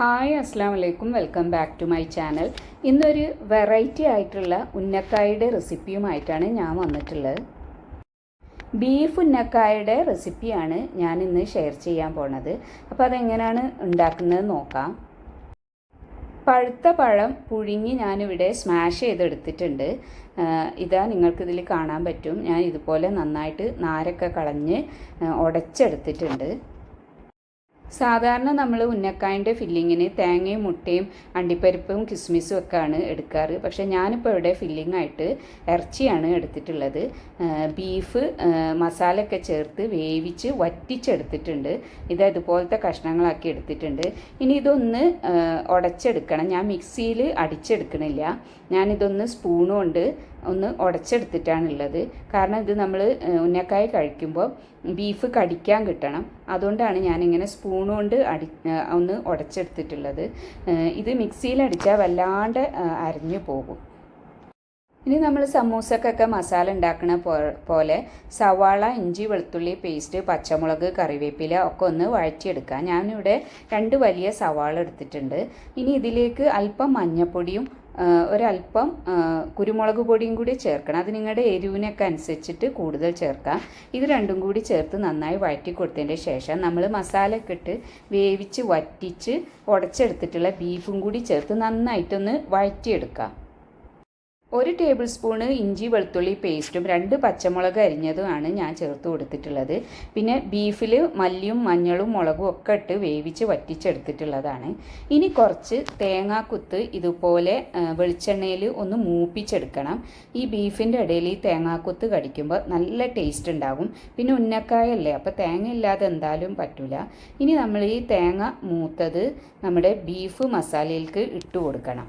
Hi അസ്സാം വലൈക്കും welcome back to my channel. ഇന്നൊരു വെറൈറ്റി ആയിട്ടുള്ള ഉന്നക്കായുടെ റെസിപ്പിയുമായിട്ടാണ് ഞാൻ വന്നിട്ടുള്ളത്. ബീഫ് ഉന്നക്കായുടെ റെസിപ്പിയാണ് ഞാൻ ഇന്ന് ഷെയർ ചെയ്യാൻ പോണത്. അപ്പോൾ അതെങ്ങനെയാണ് ഉണ്ടാക്കുന്നത് നോക്കാം. പഴുത്ത പഴം പുഴുങ്ങി ഞാനിവിടെ സ്മാഷ് ചെയ്തെടുത്തിട്ടുണ്ട്. ഇതാ നിങ്ങൾക്കിതിൽ കാണാൻ പറ്റും. ഞാൻ ഇതുപോലെ നന്നായിട്ട് നാരൊക്കെ കളഞ്ഞ് ഉടച്ചെടുത്തിട്ടുണ്ട്. സാധാരണ നമ്മൾ ഉന്നക്കായന്റെ ഫില്ലിങ്ങിന് തേങ്ങയും മുട്ടയും അണ്ടിപ്പരിപ്പും കിസ്മിസും ഒക്കെയാണ് എടുക്കാറ്. പക്ഷേ ഞാനിപ്പോൾ ഇവിടെ ഫില്ലിംഗ് ആയിട്ട് ഇറച്ചിയാണ് എടുത്തിട്ടുള്ളത്. ബീഫ് മസാലയൊക്കെ ചേർത്ത് വേവിച്ച് വറ്റിച്ചെടുത്തിട്ടുണ്ട്. ഇത് ഇതുപോലത്തെ കഷ്ണങ്ങളാക്കി എടുത്തിട്ടുണ്ട്. ഇനി ഇതൊന്ന് ഉടച്ചെടുക്കണം ഞാൻ മിക്സിയിൽ അടിച്ചെടുക്കണില്ല. ഞാനിതൊന്ന് സ്പൂൺ കൊണ്ട് ഒന്ന് ഉടച്ചെടുത്തിട്ടാണുള്ളത്. കാരണം ഇത് നമ്മൾ ഉന്നക്കായ കഴിക്കുമ്പോൾ ബീഫ് കടിക്കാൻ കിട്ടണം. അതുകൊണ്ടാണ് ഞാനിങ്ങനെ സ്പൂൺ കൊണ്ട് അടി ഒന്ന് ഉടച്ചെടുത്തിട്ടുള്ളത്. ഇത് മിക്സിയിൽ അടിച്ചാൽ വല്ലാണ്ട് അരിഞ്ഞു പോകും. ഇനി നമ്മൾ സമൂസക്കൊക്കെ മസാല ഉണ്ടാക്കുന്ന പോലെ സവാള ഇഞ്ചി വെളുത്തുള്ളി പേസ്റ്റ് പച്ചമുളക് കറിവേപ്പില ഒക്കെ ഒന്ന് വഴറ്റിയെടുക്കാം. ഞാനിവിടെ രണ്ട് വലിയ സവാള എടുത്തിട്ടുണ്ട്. ഇനി ഇതിലേക്ക് അല്പം മഞ്ഞൾപ്പൊടിയും ഒരല്പം കുരുമുളക് പൊടിയും കൂടി ചേർക്കണം. അത് നിങ്ങളുടെ എരിവിനൊക്കെ അനുസരിച്ചിട്ട് കൂടുതൽ ചേർക്കാം. ഇത് രണ്ടും കൂടി ചേർത്ത് നന്നായി വഴറ്റി കൊടുത്തതിന്റെ ശേഷം നമ്മൾ മസാലയൊക്കെ ഇട്ട് വേവിച്ച് വറ്റിച്ച് ഉടച്ചെടുത്തിട്ടുള്ള ബീഫും കൂടി ചേർത്ത് നന്നായിട്ടൊന്ന് വഴറ്റിയെടുക്കാം. ഒരു ടേബിൾ സ്പൂണ് ഇഞ്ചി വെളുത്തുള്ളി പേസ്റ്റും രണ്ട് പച്ചമുളക് അരിഞ്ഞതുമാണ് ഞാൻ ചേർത്ത് കൊടുത്തിട്ടുള്ളത്. പിന്നെ ബീഫിൽ മല്ലിയും മഞ്ഞളും മുളകും ഒക്കെ ഇട്ട് വേവിച്ച് വറ്റിച്ചെടുത്തിട്ടുള്ളതാണ്. ഇനി കുറച്ച് തേങ്ങാക്കുത്ത് ഇതുപോലെ വെളിച്ചെണ്ണയിൽ ഒന്ന് മൂപ്പിച്ചെടുക്കണം. ഈ ബീഫിന്റെ ഇടയിൽ ഈ തേങ്ങാക്കുത്ത് കടിക്കുമ്പോൾ നല്ല ടേസ്റ്റ് ഉണ്ടാകും. പിന്നെ ഉന്നക്കായല്ലേ അപ്പോൾ തേങ്ങ ഇല്ലാതെ എന്തായാലും പറ്റില്ല ഇനി നമ്മൾ ഈ തേങ്ങ മൂത്തത് നമ്മുടെ ബീഫ് മസാലയിലേക്ക് ഇട്ട് കൊടുക്കണം.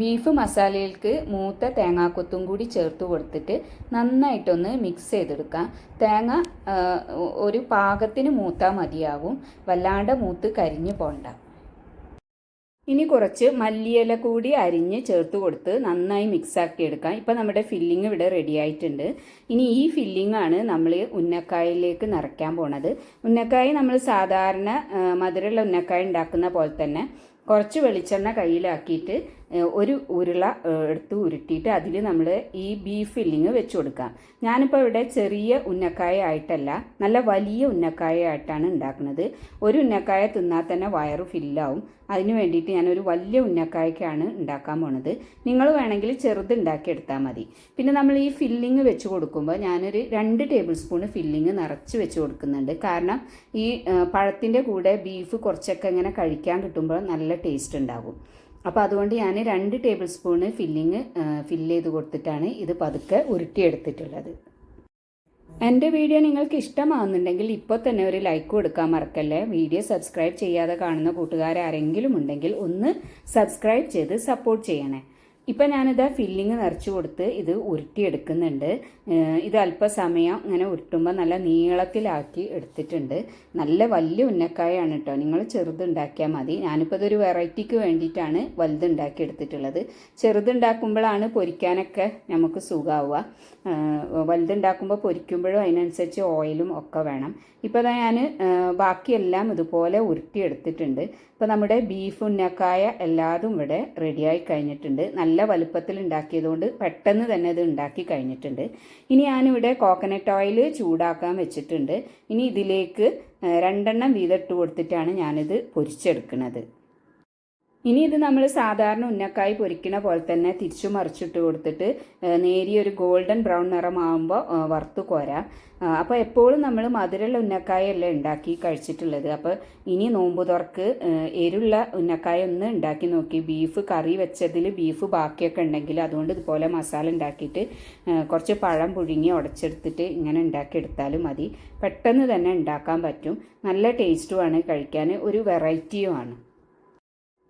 ബീഫ് മസാലയിലേക്ക് മൂത്ത തേങ്ങാക്കൊത്തും കൂടി ചേർത്ത് കൊടുത്തിട്ട് നന്നായിട്ടൊന്ന് മിക്സ് ചെയ്തെടുക്കാം. തേങ്ങ ഒരു പാകത്തിന് മൂത്താൽ മതിയാവും. വല്ലാണ്ട് മൂത്ത് കരിഞ്ഞു പോണ്ട. ഇനി കുറച്ച് മല്ലിയില കൂടി അരിഞ്ഞ് ചേർത്ത് കൊടുത്ത് നന്നായി മിക്സ് ആക്കി എടുക്കാം. ഇപ്പം നമ്മുടെ ഫില്ലിംഗ് ഇവിടെ റെഡി ആയിട്ടുണ്ട്. ഇനി ഈ ഫില്ലിങ്ങാണ് നമ്മൾ ഉന്നക്കായയിലേക്ക് നിറയ്ക്കാൻ പോണത്. ഉന്നക്കായ നമ്മൾ സാധാരണ മധുരമുള്ള ഉന്നക്കായ ഉണ്ടാക്കുന്ന പോലെ തന്നെ കുറച്ച് വെളിച്ചെണ്ണ കയ്യിലാക്കിയിട്ട് ഒരു ഉരുള എടുത്ത് ഉരുട്ടിയിട്ട് അതിൽ നമ്മൾ ഈ ബീഫ് ഫില്ലിങ് വെച്ച് കൊടുക്കാം. ഞാനിപ്പോൾ ഇവിടെ ചെറിയ ഉന്നക്കായ ആയിട്ടല്ല നല്ല വലിയ ഉന്നക്കായ ആയിട്ടാണ് ഉണ്ടാക്കുന്നത്. ഒരു ഉന്നക്കായ തിന്നാൽ തന്നെ വയറ് ഫില്ലാവും. അതിന് വേണ്ടിയിട്ട് ഞാനൊരു വലിയ ഉന്നക്കായ്ക്കാണ് ഉണ്ടാക്കാൻ പോണത്. നിങ്ങൾ വേണമെങ്കിൽ ചെറുത് ഉണ്ടാക്കിയെടുത്താൽ മതി. പിന്നെ നമ്മൾ ഈ ഫില്ലിങ് വെച്ച് കൊടുക്കുമ്പോൾ ഞാനൊരു രണ്ട് ടേബിൾ സ്പൂൺ ഫില്ലിങ് നിറച്ച് വെച്ച് കൊടുക്കുന്നുണ്ട്. കാരണം ഈ പഴത്തിന്റെ കൂടെ ബീഫ് കുറച്ചൊക്കെ ഇങ്ങനെ കഴിക്കാൻ കിട്ടുമ്പോൾ നല്ല ടേസ്റ്റ് ഉണ്ടാകും. അപ്പോൾ അതുകൊണ്ട് ഞാൻ രണ്ട് ടേബിൾ സ്പൂണ് ഫില്ലിങ് ഫില്ല് ചെയ്ത് കൊടുത്തിട്ടാണ് ഇത് പതുക്കെ ഉരുട്ടിയെടുത്തിട്ടുള്ളത്. എന്റെ വീഡിയോ നിങ്ങൾക്ക് ഇഷ്ടമാകുന്നുണ്ടെങ്കിൽ ഇപ്പോൾ തന്നെ ഒരു ലൈക്ക് കൊടുക്കാൻ മറക്കല്ലേ? വീഡിയോ സബ്സ്ക്രൈബ് ചെയ്യാതെ കാണുന്ന കൂട്ടുകാരാരെങ്കിലും ഉണ്ടെങ്കിൽ ഒന്ന് സബ്സ്ക്രൈബ് ചെയ്ത് സപ്പോർട്ട് ചെയ്യണേ. ഇപ്പം ഞാനിത് ഫില്ലിങ് നിറച്ച് കൊടുത്ത് ഇത് ഉരുട്ടിയെടുക്കുന്നുണ്ട്. ഇത് അല്പസമയം ഇങ്ങനെ ഉരുട്ടുമ്പോൾ നല്ല നീളത്തിലാക്കി എടുത്തിട്ടുണ്ട്. നല്ല വലിയ ഉന്നക്കായാണ് കേട്ടോ നിങ്ങൾ ചെറുതുണ്ടാക്കിയാൽ മതി. ഞാനിപ്പോൾ ഇതൊരു വെറൈറ്റിക്ക് വേണ്ടിയിട്ടാണ് വലുതുണ്ടാക്കി എടുത്തിട്ടുള്ളത്. ചെറുതുണ്ടാക്കുമ്പോഴാണ് പൊരിക്കാനൊക്കെ നമുക്ക് സുഖമാവുക വലുതുണ്ടാക്കുമ്പോൾ പൊരിക്കുമ്പോഴും അതിനനുസരിച്ച് ഓയിലും ഒക്കെ വേണം. ഇപ്പോൾ ഞാൻ ബാക്കിയെല്ലാം ഇതുപോലെ ഉരുട്ടിയെടുത്തിട്ടുണ്ട്. ഇപ്പോൾ നമ്മുടെ ബീഫ് ഉന്നക്കായ എല്ലാതും ഇവിടെ റെഡിയായി കഴിഞ്ഞിട്ടുണ്ട്. നല്ല വലുപ്പത്തിൽ ഉണ്ടാക്കിയതുകൊണ്ട് പെട്ടെന്ന് തന്നെ ഇത് ഉണ്ടാക്കി കഴിഞ്ഞിട്ടുണ്ട്. ഇനി ഞാനിവിടെ കോക്കനട്ട് ഓയിൽ ചൂടാക്കാൻ വെച്ചിട്ടുണ്ട്. ഇനി ഇതിലേക്ക് രണ്ടെണ്ണം വീതം ഇട്ട് കൊടുത്തിട്ടാണ് ഞാനിത് പൊരിച്ചെടുക്കുന്നത്. ഇനി ഇത് നമ്മൾ സാധാരണ ഉന്നക്കായി പൊരിക്കണ പോലെ തന്നെ തിരിച്ചു മറിച്ചിട്ട് കൊടുത്തിട്ട് നേരിയ നേരിയൊരു ഗോൾഡൻ ബ്രൗൺ നിറമാകുമ്പോൾ വറുത്ത് കോരാം. അപ്പോൾ എപ്പോഴും നമ്മൾ മധുരമുള്ള ഉന്നക്കായല്ലേ ഉണ്ടാക്കി കഴിച്ചിട്ടുള്ളത്. അപ്പോൾ ഇനി നോമ്പ് തുറക്ക് എരുള്ള ഉന്നക്കായ ഒന്ന് ഉണ്ടാക്കി നോക്കി. ബീഫ് കറി വെച്ചതിൽ ബീഫ് ബാക്കിയൊക്കെ ഉണ്ടെങ്കിൽ അതുകൊണ്ട് ഇതുപോലെ മസാല ഉണ്ടാക്കിയിട്ട് കുറച്ച് പഴം പുഴുങ്ങി ഉടച്ചെടുത്തിട്ട് ഇങ്ങനെ ഉണ്ടാക്കിയെടുത്താലും മതി. പെട്ടെന്ന് തന്നെ ഉണ്ടാക്കാൻ പറ്റും. നല്ല ടേസ്റ്റുമാണ് കഴിക്കാൻ. ഒരു വെറൈറ്റിയുമാണ്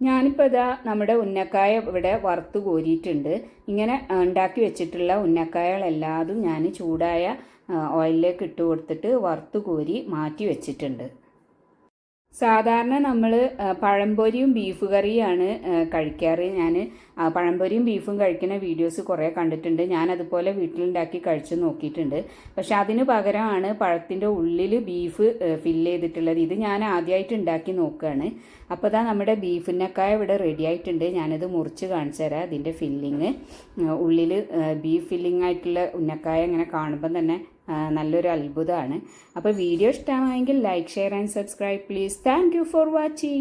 ഞാനിപ്പോൾ ഇതാ നമ്മുടെ ഉന്നക്കായ ഇവിടെ വറുത്ത് കോരിയിട്ടുണ്ട്. ഇങ്ങനെ ഉണ്ടാക്കി വെച്ചിട്ടുള്ള ഉന്നക്കായകളെല്ലാതും ഞാൻ ചൂടായ ഓയിലിലേക്ക് ഇട്ട് കൊടുത്തിട്ട് വറുത്ത് കോരി മാറ്റി വെച്ചിട്ടുണ്ട്. സാധാരണ നമ്മൾ പഴംപൊരിയും ബീഫ് കറിയാണ് കഴിക്കാറ്. ഞാൻ പഴംപൊരിയും ബീഫും കഴിക്കുന്ന വീഡിയോസ് കുറേ കണ്ടിട്ടുണ്ട്. ഞാൻ അതുപോലെ വീട്ടിലുണ്ടാക്കി കഴിച്ച് നോക്കിയിട്ടുണ്ട്. പക്ഷെ അതിന് പകരമാണ് പഴത്തിന്റെ ഉള്ളിൽ ബീഫ് ഫില്ല് ചെയ്തിട്ടുള്ളത്. ഇത് ഞാൻ ആദ്യമായിട്ട് ഉണ്ടാക്കി നോക്കുകയാണ്. അപ്പോൾ ഇതാ നമ്മുടെ ബീഫിനൊക്കെ ഇവിടെ റെഡി ആയിട്ടുണ്ട്. ഞാനത് മുറിച്ച് കാണിച്ചു തരാം അതിന്റെ ഫില്ലിങ് ഉള്ളിൽ ബീഫ് ഫില്ലിംഗ് ആയിട്ടുള്ള ഉന്നക്കായ ഇങ്ങനെ കാണുമ്പം തന്നെ നല്ലൊരു അത്ഭുതമാണ്. അപ്പോൾ വീഡിയോ ഇഷ്ടമായെങ്കിൽ like share and subscribe please thank for watching